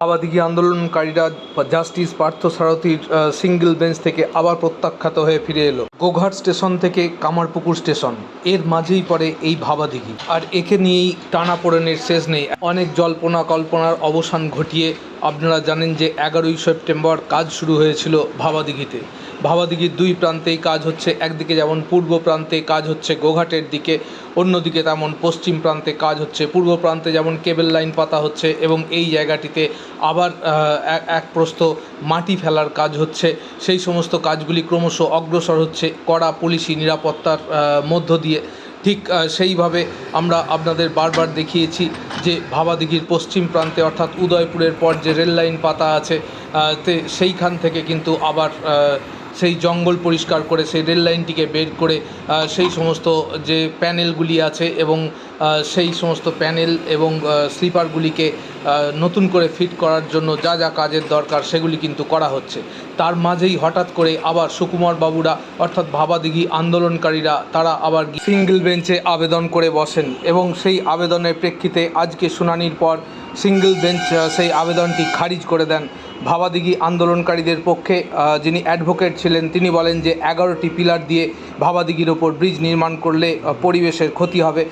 আবাদিগি আন্দোলনকারীরা জাস্টিস পার্থ সারথীর single bench থেকে আবার প্রত্যাখ্যাত হয়ে ফিরে এলো। গোঘাট স্টেশন থেকে কামারপুকুর স্টেশন। এর মাঝেই পড়ে এই ভাবাদিঘি। আর একে নিয়েই টানা টানাপোড়েনের শেষ নেই। অনেক জল্পনা কল্পনার অবসান ঘটিয়ে আপনারা জানেন যে এগারোই সেপ্টেম্বর কাজ শুরু হয়েছিল ভাবাদিঘিতে। ভাবাদিঘির দুই প্রান্তেই কাজ হচ্ছে, একদিকে যেমন পূর্ব প্রান্তে কাজ হচ্ছে গোঘাটের দিকে, অন্যদিকে তেমন পশ্চিম প্রান্তে কাজ হচ্ছে। পূর্ব প্রান্তে যেমন কেবল লাইন পাতা হচ্ছে এবং এই জায়গাটিতে আবার এক- প্রস্থ মাটি ফেলার কাজ হচ্ছে। সেই সমস্ত কাজগুলি ক্রমশ অগ্রসর হচ্ছে কড়া পুলিশি নিরাপত্তার মধ্য দিয়ে। ঠিক সেইভাবে আমরা আপনাদের বারবার দেখিয়েছি যে ভাবাদিঘির পশ্চিম প্রান্তে অর্থাৎ উদয়পুরের পর যে রেললাইন পাতা আছে তে সেইখান থেকে কিন্তু আবার সেই জঙ্গল পরিষ্কার করে, সেই রেল লাইনটিকে বের করে সেই সমস্ত যে প্যানেলগুলি আছে এবং সেই সমস্ত প্যানেল এবং স্লিপারগুলিকে নতুন করে ফিট করার জন্য যা যা কাজের দরকার সেগুলি কিন্তু করা হচ্ছে। তার মাঝেই হঠাৎ করে আবার সুকুমার বাবুরা, অর্থাৎ ভাবাদিঘি আন্দোলনকারীরা, তারা আবার সিঙ্গেল বেঞ্চে আবেদন করে বসেন এবং সেই আবেদনের প্রেক্ষিতে আজকে শুনানির পর সিঙ্গেল বেঞ্চ সেই আবেদনটি খারিজ করে দেন ভাবাদিঘি আন্দোলনকারীদের পক্ষে। যিনি অ্যাডভোকেট ছিলেন, তিনি বলেন যে এগারোটি পিলার দিয়ে ভাবাদিঘির ওপর ব্রিজ নির্মাণ করলে পরিবেশের ক্ষতি হবে।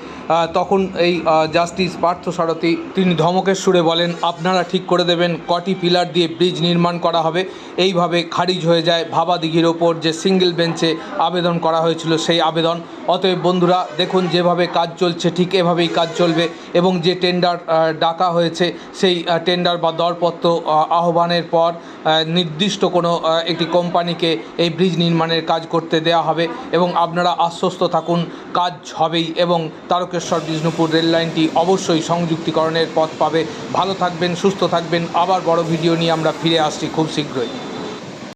তখন এই জাস্টিস পার্থ সারথী, তিনি ধমকের সুরে বলেন, আপনারা ঠিক করে দেবেন, কটি পিলার দিয়ে ব্রিজ নির্মাণ করা হবে। এইভাবে খারিজ হয়ে যায় ভাবাদিঘির ওপর যে সিঙ্গেল বেঞ্চে আবেদন করা হয়েছিল সেই আবেদন। অতএব বন্ধুরা, দেখুন যেভাবে কাজ চলছে, ঠিক এভাবেই কাজ চলবে এবং যে টেন্ডার ডাকা হয়েছে সেই টেন্ডার বা দরপত্র আহ্বানের পর নির্দিষ্ট কোনো একটি কোম্পানিকে এই ব্রিজ নির্মাণের কাজ করতে দেওয়া হবে এবং আপনারা আশ্বস্ত থাকুন, কাজ হবেই এবং তারকেশ্বর, বিষ্ণুপুর রেললাইনটি অবশ্যই সংযুক্তিকরণের পথ পাবে। ভালো থাকবেন, সুস্থ থাকবেন। আবার বড় ভিডিও নিয়ে আমরা ফিরে আসছি খুব শীঘ্রই।